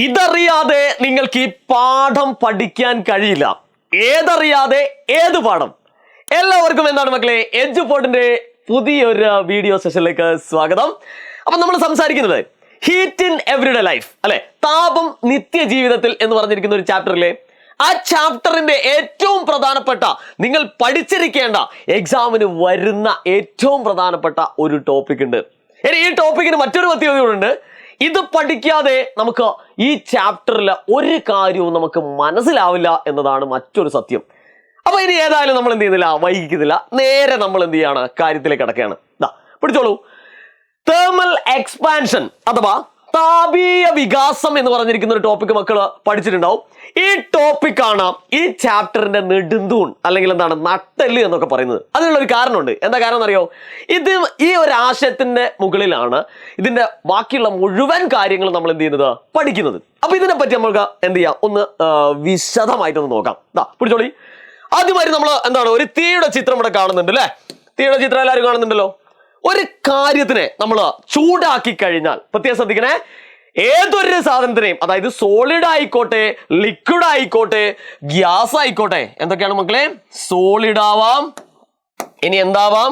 ഇതറിയാതെ നിങ്ങൾക്ക് ഈ പാഠം പഠിക്കാൻ കഴിയില്ല. ഏതറിയാതെ ഏത് പാഠം? എല്ലാവർക്കും എന്താണ് മക്കളെ? എജ് പോർട്ടിന്റെ പുതിയൊരു വീഡിയോ സെഷനിലേക്ക് സ്വാഗതം. അപ്പൊ നമ്മൾ സംസാരിക്കുന്നത് ഹീറ്റ് ഇൻ എവറിഡേ ലൈഫ് അല്ലെ? താപം നിത്യ ജീവിതത്തിൽ എന്ന് പറഞ്ഞിരിക്കുന്ന ഒരു ചാപ്റ്ററിലെ ആ ചാപ്റ്ററിന്റെ ഏറ്റവും പ്രധാനപ്പെട്ട നിങ്ങൾ പഠിച്ചിരിക്കേണ്ട എക്സാമിന് വരുന്ന ഏറ്റവും പ്രധാനപ്പെട്ട ഒരു ടോപ്പിക് ഉണ്ട്. ഇനി ഈ ടോപ്പിക്കിന് മറ്റൊരു പ്രത്യേകതയുണ്ട്. ഇത് പഠിക്കാതെ നമുക്ക് ഈ ചാപ്റ്ററിൽ ഒരു കാര്യവും നമുക്ക് മനസ്സിലാവില്ല എന്നതാണ് മറ്റൊരു സത്യം. അപ്പൊ ഇനി ഏതായാലും നമ്മൾ എന്ത് ചെയ്യുന്നില്ല വൈകിക്കുന്നില്ല. നേരെ നമ്മൾ എന്ത് ചെയ്യാണ്? കാര്യത്തിലേക്ക് കിടക്കുകയാണ്. പിടിച്ചോളൂ. തേർമൽ എക്സ്പാൻഷൻ അഥവാ താപീയ വികാസം എന്ന് പറഞ്ഞിരിക്കുന്ന ഒരു ടോപ്പിക് മക്കൾ പഠിച്ചിട്ടുണ്ടാവും. ഈ ടോപ്പിക്കാണ് ഈ ചാപ്റ്ററിന്റെ നെടുന്തൂൺ അല്ലെങ്കിൽ എന്താണ് നട്ടൽ എന്നൊക്കെ പറയുന്നത്. അതിനുള്ള ഒരു കാരണമുണ്ട്. എന്താ കാരണം എന്നറിയോ? ഇത് ഈ ഒരു ആശയത്തിന്റെ മുകളിലാണ് ഇതിന്റെ ബാക്കിയുള്ള മുഴുവൻ കാര്യങ്ങളും നമ്മൾ എന്ത് ചെയ്യുന്നത്? പഠിക്കുന്നത്. അപ്പൊ ഇതിനെ പറ്റി നമ്മൾക്ക് എന്ത് ചെയ്യാം? ഒന്ന് വിശദമായിട്ടൊന്ന് നോക്കാം. ദാ പിടിച്ചോളി. ആദ്യമായിട്ട് നമ്മൾ എന്താണ് ഒരു തീയുടെ ചിത്രം ഇവിടെ കാണുന്നുണ്ട് അല്ലേ തീയുടെ ചിത്രം എല്ലാവരും കാണുന്നുണ്ടല്ലോ? ഒരു കാര്യത്തിനെ നമ്മൾ ചൂടാക്കി കഴിഞ്ഞാൽ പ്രത്യേകം ശ്രദ്ധിക്കണേ ഏതൊരു സാധനത്തിനെയും അതായത് സോളിഡ് ആയിക്കോട്ടെ ലിക്വിഡ് ആയിക്കോട്ടെ ഗ്യാസ് ആയിക്കോട്ടെ എന്തൊക്കെയാണ് മക്കളെ? സോളിഡ് ആവാം ഇനി എന്താവാം?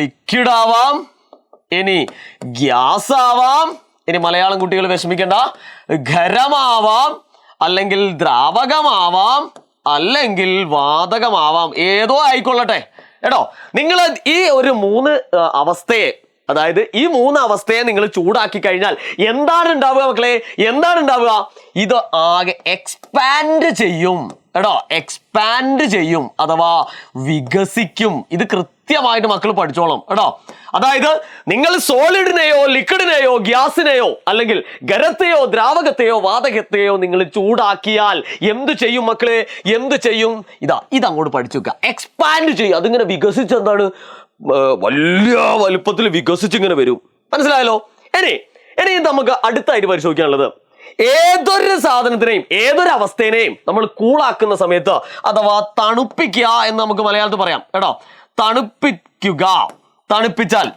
ലിക്വിഡ് ആവാം ഇനി ഗ്യാസ് ആവാം ഇനി മലയാളം കുട്ടികൾ വിഷമിക്കേണ്ട ഖരമാവാം അല്ലെങ്കിൽ ദ്രാവകമാവാം അല്ലെങ്കിൽ വാതകമാവാം ഏതോ ആയിക്കൊള്ളട്ടെ. കേട്ടോ നിങ്ങൾ ഈ ഒരു മൂന്ന് അവസ്ഥയെ അതായത് ഈ മൂന്ന് അവസ്ഥയെ നിങ്ങൾ ചൂടാക്കി കഴിഞ്ഞാൽ എന്താണ് ഉണ്ടാവുക മക്കളെ? എന്താണ് ഉണ്ടാവുക ഇത് ആകെ എക്സ്പാൻഡ് ചെയ്യും. കേട്ടോ എക്സ്പാൻഡ് ചെയ്യും അഥവാ വികസിക്കും. ഇത് കൃത്യമായിട്ട് മക്കൾ പഠിച്ചോളും. കേട്ടോ അതായത് നിങ്ങൾ സോളിഡിനെയോ ലിക്വിഡിനെയോ ഗ്യാസിനെയോ അല്ലെങ്കിൽ ഖരത്തെയോ ദ്രാവകത്തെയോ വാതകത്തെയോ നിങ്ങൾ ചൂടാക്കിയാൽ എന്ത് ചെയ്യും മക്കളെ? എന്ത് ചെയ്യും? ഇതാ ഇതങ്ങോട്ട് പഠിച്ചു വെക്കുക എക്സ്പാൻഡ് ചെയ്യും അതിങ്ങനെ വികസിച്ച് എന്താണ് വലിയ വലുപ്പത്തിൽ വികസിച്ച് ഇങ്ങനെ വരും. മനസ്സിലായല്ലോ? ഇനി ഇനി നമുക്ക് അടുത്തായിട്ട് പരിശോധിക്കാനുള്ളത്. ഏതൊരു സാധനത്തിനെയും ഏതൊരു അവസ്ഥേനെയും നമ്മൾ കൂളാക്കുന്ന സമയത്ത് അഥവാ തണുപ്പിക്കുക എന്ന് നമുക്ക് മലയാളത്തിൽ പറയാം. കേട്ടോ? തണുപ്പിക്കുക. തണുപ്പിച്ചാൽ.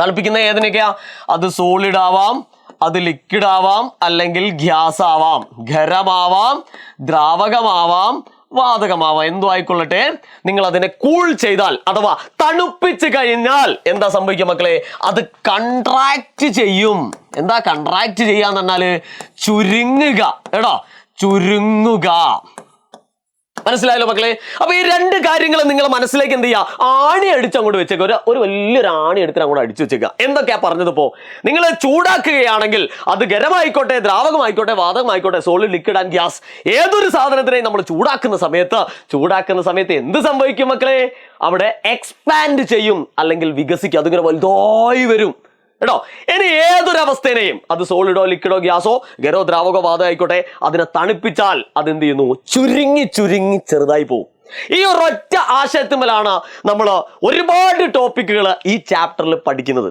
തണുപ്പിക്കുന്ന ഏതിനൊക്കെയാ? അത് സോളിഡ് ആവാം അത് ലിക്വിഡ് ആവാം അല്ലെങ്കിൽ ഗ്യാസ് ആവാം. ഖരമാവാം ദ്രാവകമാവാം വാതകമാവാം. എന്തോ ആയിക്കൊള്ളട്ടെ? നിങ്ങൾ അതിനെ കൂൾ ചെയ്താൽ അഥവാ തണുപ്പിച്ച് കഴിഞ്ഞാൽ എന്താ സംഭവിക്കുക മക്കളെ? അത് കൺട്രാക്ട് ചെയ്യും. എന്താ കൺട്രാക്ട് ചെയ്യാന്ന് പറഞ്ഞാൽ? ചുരുങ്ങുക. കേട്ടോ ചുരുങ്ങുക. മനസ്സിലായല്ലോ മക്കളെ? അപ്പൊ ഈ രണ്ട് കാര്യങ്ങൾ നിങ്ങൾ മനസ്സിലേക്ക് എന്ത് ചെയ്യുക ആണി അടിച്ച് അങ്ങോട്ട് വെച്ചേക്കുക ഒരു ഒരു വലിയൊരു ആണി എടുത്തിട്ട് അങ്ങോട്ട് അടിച്ചു വെച്ചേക്കുക എന്തൊക്കെയാ പറഞ്ഞതിപ്പോ? നിങ്ങൾ ചൂടാക്കുകയാണെങ്കിൽ അത് ഗരമായിക്കോട്ടെ ദ്രാവകമായിക്കോട്ടെ വാതകമായിക്കോട്ടെ സോളിഡ് ലിക്വിഡ് ആൻഡ് ഗ്യാസ് ഏതൊരു സാധനത്തിനെയും നമ്മൾ ചൂടാക്കുന്ന സമയത്ത് ചൂടാക്കുന്ന സമയത്ത് എന്ത് സംഭവിക്കും മക്കളെ? അവിടെ എക്സ്പാൻഡ് ചെയ്യും അല്ലെങ്കിൽ വികസിക്കും. അതിങ്ങനെ വലുതായി വരും. കേട്ടോ ഇനി ഏതൊരു അവസ്ഥേനെയും അത് സോളിഡോ ലിക്വിഡോ ഗ്യാസോ ഗരോ ദ്രാവകോ വാതോ ആയിക്കോട്ടെ അതിനെ തണുപ്പിച്ചാൽ അതെന്ത് ചെയ്യുന്നു? ചുരുങ്ങി ചുരുങ്ങി ചെറുതായി പോകും ഈ ഒരൊറ്റ ആശയത്തിന്മേലാണ് നമ്മൾ ഒരുപാട് ടോപ്പിക്കുകൾ ഈ ചാപ്റ്ററിൽ പഠിക്കുന്നത്.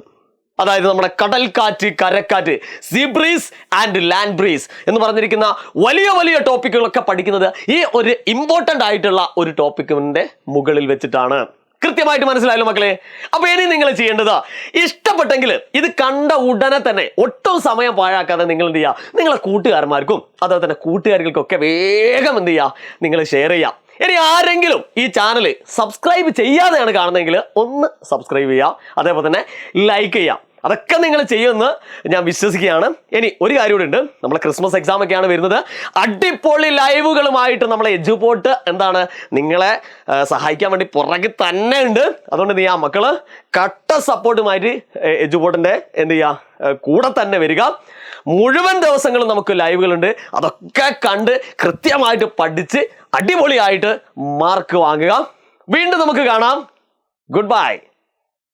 അതായത് നമ്മുടെ കടൽക്കാറ്റ് കരക്കാറ്റ് sea breeze and land breeze എന്ന് പറഞ്ഞിരിക്കുന്ന വലിയ വലിയ ടോപ്പിക്കുകളൊക്കെ പഠിക്കുന്നത് ഈ ഒരു ഇമ്പോർട്ടന്റ് ആയിട്ടുള്ള ഒരു ടോപ്പിക്കിന്റെ മുകളിൽ വെച്ചിട്ടാണ്. കൃത്യമായിട്ട് മനസ്സിലായല്ലോ മക്കളെ. അപ്പൊ ഇനി നിങ്ങൾ ചെയ്യേണ്ടത് ഇഷ്ടപ്പെട്ടെങ്കിൽ ഇത് കണ്ട ഉടനെ തന്നെ ഒട്ടും സമയം പാഴാക്കാതെ നിങ്ങൾ എന്ത് ചെയ്യുക നിങ്ങളെ കൂട്ടുകാരന്മാർക്കും അതുപോലെ തന്നെ കൂട്ടുകാരികൾക്കൊക്കെ വേഗം എന്ത് ചെയ്യുക നിങ്ങൾ ഷെയർ ചെയ്യുക ഇനി ആരെങ്കിലും ഈ ചാനൽ സബ്സ്ക്രൈബ് ചെയ്യാതെയാണ് കാണുന്നതെങ്കിൽ ഒന്ന് സബ്സ്ക്രൈബ് ചെയ്യുക അതേപോലെ തന്നെ ലൈക്ക് ചെയ്യുക അതൊക്കെ നിങ്ങൾ ചെയ്യുമെന്ന് ഞാൻ വിശ്വസിക്കുകയാണ്. ഇനി ഒരു കാര്യം കൂടെ ഉണ്ട്. നമ്മളെ ക്രിസ്മസ് എക്സാം ഒക്കെയാണ് വരുന്നത്. അടിപൊളി ലൈവുകളുമായിട്ട് നമ്മളെ എജുപോട്ട് എന്താണ്? നിങ്ങളെ സഹായിക്കാൻ വേണ്ടി പുറകിൽ തന്നെ ഉണ്ട്. അതുകൊണ്ട് നീ ആ മക്കൾ കട്ട സപ്പോർട്ടുമായിട്ട് എജുപോട്ടിന്റെ എന്ത് ചെയ്യുക കൂടെ തന്നെ വരിക. മുഴുവൻ ദിവസങ്ങളും നമുക്ക് ലൈവുകളുണ്ട്. അതൊക്കെ കണ്ട് കൃത്യമായിട്ട് പഠിച്ച് അടിപൊളിയായിട്ട് മാർക്ക് വാങ്ങുക. വീണ്ടും നമുക്ക് കാണാം. Good bye